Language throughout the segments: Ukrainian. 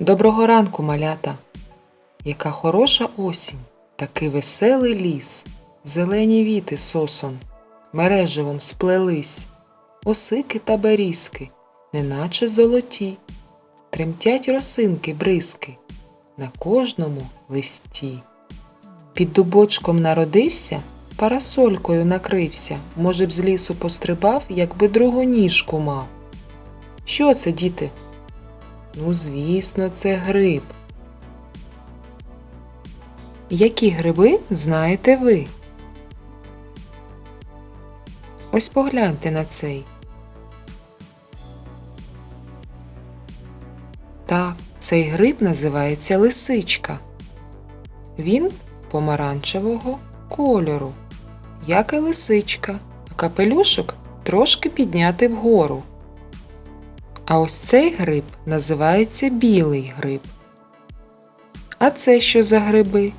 Доброго ранку, малята! Яка хороша осінь, такий веселий ліс, зелені віти сосом, мереживом сплелись, осики та берізки, неначе золоті, тремтять росинки бризки на кожному листі. Під дубочком народився, парасолькою накрився, може б з лісу пострибав, якби другу ніжку мав. Що це, діти? Ну, звісно, це гриб. Які гриби знаєте ви? Ось погляньте на цей. Так, цей гриб називається лисичка. Він помаранчевого кольору, як і лисичка, а капелюшок трошки підняти вгору. А ось цей гриб називається білий гриб. А це що за гриби?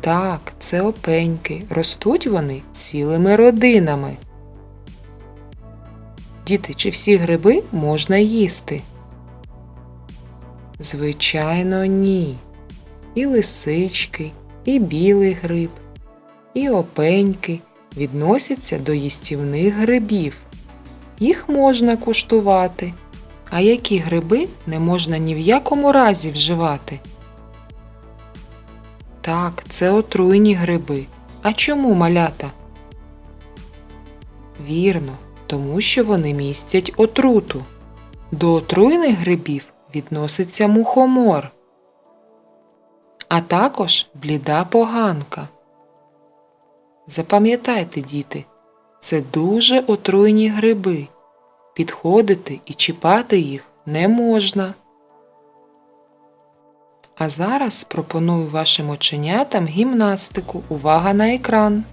Так, це опеньки. Ростуть вони цілими родинами. Діти, чи всі гриби можна їсти? Звичайно, ні. І лисички, і білий гриб, і опеньки відносяться до їстівних грибів. Їх можна куштувати. А які гриби не можна ні в якому разі вживати? Так, це отруйні гриби. А чому малята? Вірно, тому що вони містять отруту. До отруйних грибів відноситься мухомор, а також бліда поганка. Запам'ятайте, діти, це дуже отруйні гриби. Підходити і чіпати їх не можна. А зараз пропоную вашим оченятам гімнастику. Увага на екран.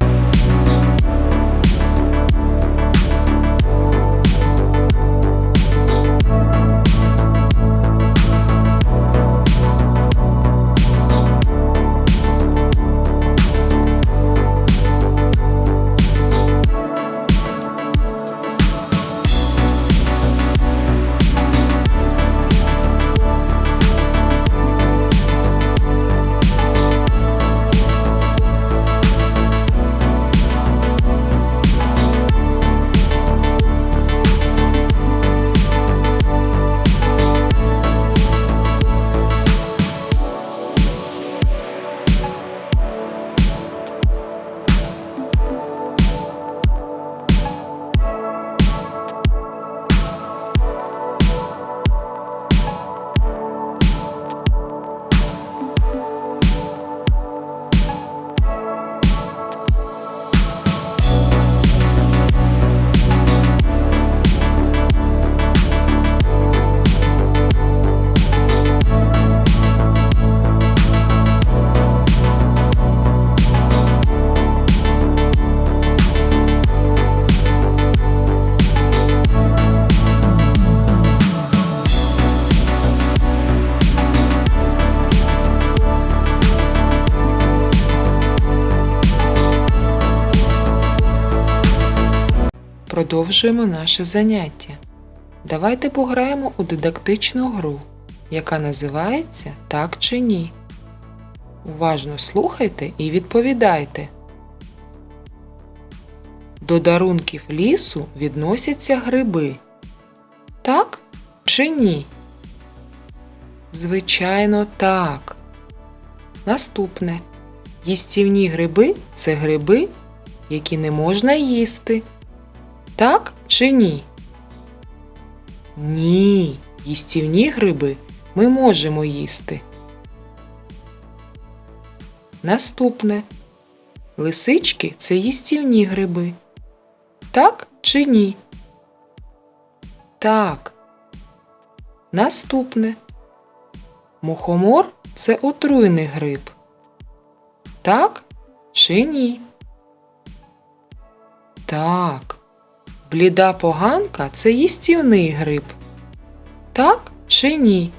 Продовжуємо наше заняття. Давайте пограємо у дидактичну гру, яка називається Так чи ні. Уважно слухайте і відповідайте. До дарунків лісу відносяться гриби. Так чи ні? Звичайно, так. Наступне. Їстівні гриби це гриби, які не можна їсти. Так чи ні? Ні, їстівні гриби ми можемо їсти. Наступне. Лисички це їстівні гриби. Так чи ні? Так. Наступне. Мухомор це отруйний гриб. Так чи ні? Так. Бліда поганка це їстівний гриб. Так чи ні?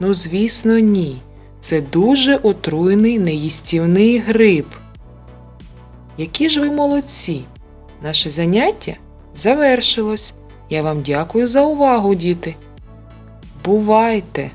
Ну, звісно, ні. Це дуже отруйний неїстівний гриб. Які ж ви молодці! Наше заняття завершилось. Я вам дякую за увагу, діти. Бувайте!